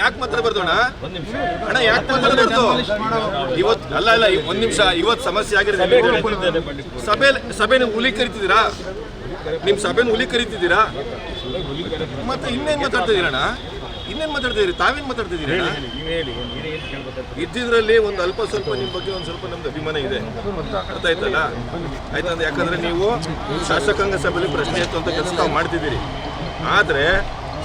ಯಾಕೆ ಮಾತ್ರ ಅಣ್ಣ? ಅಣ್ಣ ಯಾಕೆ ಮಾತಾಡಬಾರ್ದು ಇವತ್ತು ಅಲ್ಲ ಅಲ್ಲ ಒಂದ್ ನಿಮಿಷ ಇವತ್ತು ಸಮಸ್ಯೆ ಆಗಿರೋದು ಸಭೆ ಸಭೆನ ಹುಲಿ ಕರಿತಿದ್ದೀರಾ? ನಿಮ್ ಸಭೆನ ಹುಲಿ ಕರಿತಿದ್ದೀರಾ? ಮತ್ತೆ ಇನ್ನೇನ್ ಮಾತಾಡ್ತಿದ್ದೀರಣ್ಣ ಇನ್ನೇನ್ ಮಾತಾಡ್ತಿದ್ದೀರಿ ತಾವೇನ್ ಮಾತಾಡ್ತಿದ್ದೀರಿ ಇದ್ದಿದ್ರಲ್ಲಿ ಒಂದು ಅಲ್ಪ ಸ್ವಲ್ಪ ನಿಮ್ ಬಗ್ಗೆ ಒಂದು ಸ್ವಲ್ಪ ನಮ್ದು ಅಭಿಮಾನ ಇದೆ. ಅರ್ಥ ಆಯ್ತಲ್ಲ? ಆಯ್ತಂದ್ರೆ ಯಾಕಂದ್ರೆ ನೀವು ಶಾಸಕಾಂಗ ಸಭೆಯಲ್ಲಿ ಪ್ರಶ್ನೆ ಎತ್ತುವಂತ ಕೆಲಸ ತಾವು ಮಾಡ್ತಿದ್ದೀರಿ. ಆದರೆ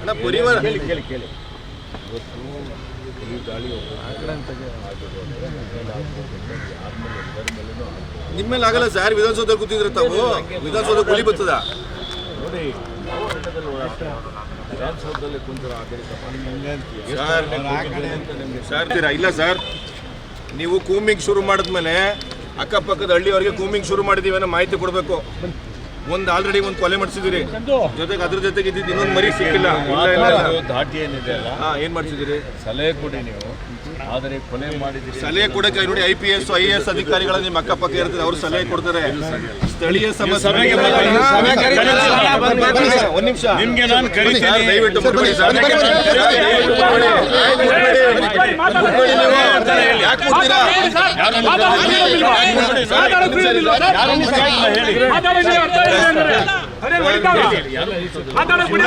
ಅಣ್ಣ ಪರಿವಾರ. ನಿಮ್ಮೇಲೆ ಆಗಲ್ಲ ಸರ್ ವಿಧಾನಸೌಧ ಕೂತಿದ್ರೆ ತಾವು? ವಿಧಾನಸೌಧ ಗುಲಿ ಬರ್ತದ? ಸರ್ ಸರ್ ತೀರಾ? ಇಲ್ಲ ಸರ್ ನೀವು ಕೂಮಿಂಗ್ ಶುರು ಮಾಡಿದ್ಮೇಲೆ ಅಕ್ಕಪಕ್ಕದ ಹಳ್ಳಿಯವರಿಗೆ ಕೂಮಿಂಗ್ ಶುರು ಮಾಡಿದೀವಿ ಅನ್ನೋ ಮಾಹಿತಿ ಕೊಡಬೇಕು. ಒಂದು ಆಲ್ರೆಡಿ ಒಂದು ಕೊಲೆ ಮಾಡಿಸಿದಿರಿ ಜೊತೆಗೆ ಅದ್ರ ಜೊತೆಗೆ ಇದ್ದಿದ್ದು ಇನ್ನೊಂದು ಮರಿ ಸಿಕ್ಕಿಲ್ಲ. ಧಾಟಿ ಏನಿದೆ ಅಲ್ಲ ಹಾ ಏನ್ ಮಾಡ್ತಿದ್ದೀರಿ ಸಲಹೆ ಕೊಡಿ ನೀವು ಆದರೆ ಕೊಲೆ ಮಾಡಿದಿರಿ ಸಲಹೆ ಕೊಡಕ್ಕೆ ನೋಡಿ I P S I S ಅಧಿಕಾರಿಗಳ ನಿಮ್ಮ ಅಕ್ಕಪಕ್ಕ ಇರ್ತದೆ ಅವರು ಸಲಹೆ ಕೊಡ್ತಾರೆ ಸ್ಥಳೀಯ ಸಮಸ್ಯೆ. ಒಂದ್ ನಿಮಿಷ ನಿಮ್ಗೆ ನಾನು ಕರಿತೀನಿ. ದಯವಿಟ್ಟು ಯಾಕೆ. ದಯವಿಟ್ಟು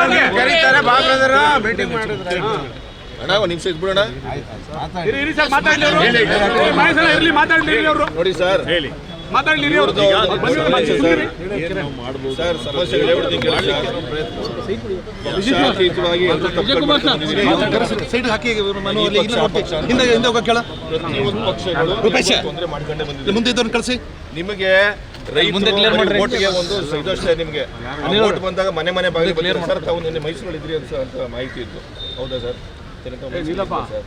ನೀವು. ಮೀಟಿಂಗ್? ಅಣ್ಣ ಒಂದ್ ನಿಮಿಷ ಇದ್ಬಿಡೋಣ ನೋಡಿ ಸರ್ ಹೇಳಿ ಮುಂದೆ ಕಳಿಸಿ ನಿಮಗೆ ರೈತರು ಬರೀ ಓಟಿಗೆ ಒಂದು ಇದಷ್ಟೇ ನಿಮಗೆ. ಓಟ್ ಬಂದಾಗ ಮನೆ ಮನೆ ಬಾಗಿಲು ಕ್ಲಿಯರ್ ಸರ್ ತಾವು ನಿನ್ನೆ ಮೈಸೂರಲ್ಲಿ ಇದ್ರಿ ಅಂತ ಅಂತ ಮಾಹಿತಿ ಇತ್ತು. ಹೌದಾ ಸರ್? ಸರ್?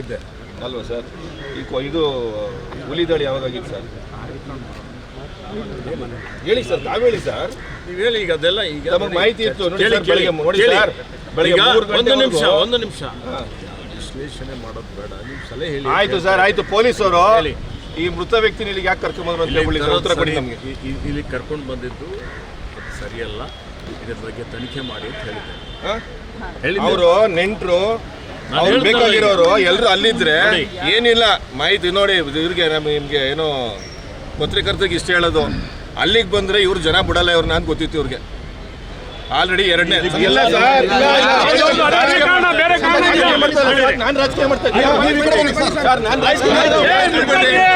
ಇದ್ದೆ. ಅಲ್ವಾ ಸರ್? ಇದು ಹುಲಿ ದಾಳಿ ಯಾವಾಗಾಗಿತ್ತು ಸರ್? ಹೇಳಿ ಸರ್ ತಾವು ಹೇಳಿ ಸರ್. ನೀವು ಹೇಳಿ ಈಗ ಅದೆಲ್ಲ ಈಗ ನಮಗೆ ಮಾಹಿತಿ ಇತ್ತು ನೋಡಿ ಸರ್, ಬೆಳಿಗ್ಗೆ ನೋಡಿ ಸರ್ ಬೆಳಿಗ್ಗೆ ಈಗ ಒಂದು ನಿಮಿಷ ಒಂದು ನಿಮಿಷ. ವಿಶ್ಲೇಷಣೆ ಮಾಡೋದು ಬೇಡ. ನೀವು ಸಲಹೆ ಹೇಳಿ. ಆಯ್ತು ಸರ್ ಆಯ್ತು. ಅವರು ಹೇಳಿ. ಈ ಮೃತ ವ್ಯಕ್ತಿನ ಇಲ್ಲಿಗೆ ಯಾಕೆ ಕರ್ಕೊಂಡ್ಬಂದ್ರು ಅಂತ ಇಲ್ಲಿ ಹೇಳಿ ಸರ್, ಉತ್ತರ ಕೊಡಿ ನಮಗೆ. ಇಲ್ಲಿ ಕರ್ಕೊಂಡು ಬಂದಿದ್ದು ಅದು ಸರಿಯಲ್ಲ. ಇದ್ರ ಬಗ್ಗೆ ತನಿಖೆ ಮಾಡಿ ಅಂತ ಹೇಳಿದ್ರು ಹೇಳಿದ್ದೆ. ಅವರು ನೆಂಟ್ರು ಅವ್ರು ಬೇಕಾಗಿರೋರು ಎಲ್ಲರೂ ಅಲ್ಲಿದ್ರೆ ಏನಿಲ್ಲ ಮಾಹಿತಿ ನೋಡಿ ಇವ್ರಿಗೆ ನಮ್ಗೆ ನಿಮ್ಗೆ ಏನೋ ಪತ್ರಕರ್ತರಿಗೆ ಇಷ್ಟ ಹೇಳೋದು. ಅಲ್ಲಿಗೆ ಬಂದ್ರೆ ಇವ್ರು ಜನ ಬಿಡಲ್ಲ ಇವ್ರನ್ನ ನಾನು ಗೊತ್ತಿತ್ತು ಇವ್ರಿಗೆ. ಆಲ್ರೆಡಿ ಎರಡನೇ. ನಾನು ರಾಜಕೀಯ ಮಾಡ್ತಾ ಇದ್ದೀನಿ. ಸರ್ ನಾನು ರಾಜಕೀಯ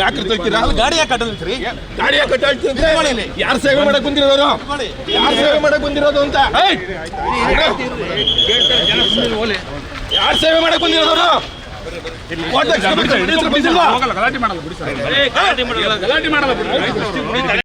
ಯಾಕೆ ತಳ್ತೀರಾ ಗಾಡಿ ಯಾಕೆ ಕಟ್ಟದ್ರಿ ಗಾಡಿ ಯಾಕೆ ಕಟ್ಟಾಳ್ತೀನಿ ಯಾರು ಸೇವೆ ಮಾಡಕ್ ಬಂದಿರೋರು? ಯಾರು ಸೇವೆ ಮಾಡಕ್ ಬಂದಿರೋದು ಅಂತ? ಯಾರು ಸೇವೆ ಮಾಡಕ್ ಬಂದಿರೋರು? ಗಲಾಟೆ ಮಾಡಲ್ಲ ಬಿಡಿ ಸರ್ ಗಲಾಟೆ ಮಾಡಲ್ಲ ಬಿಡಿ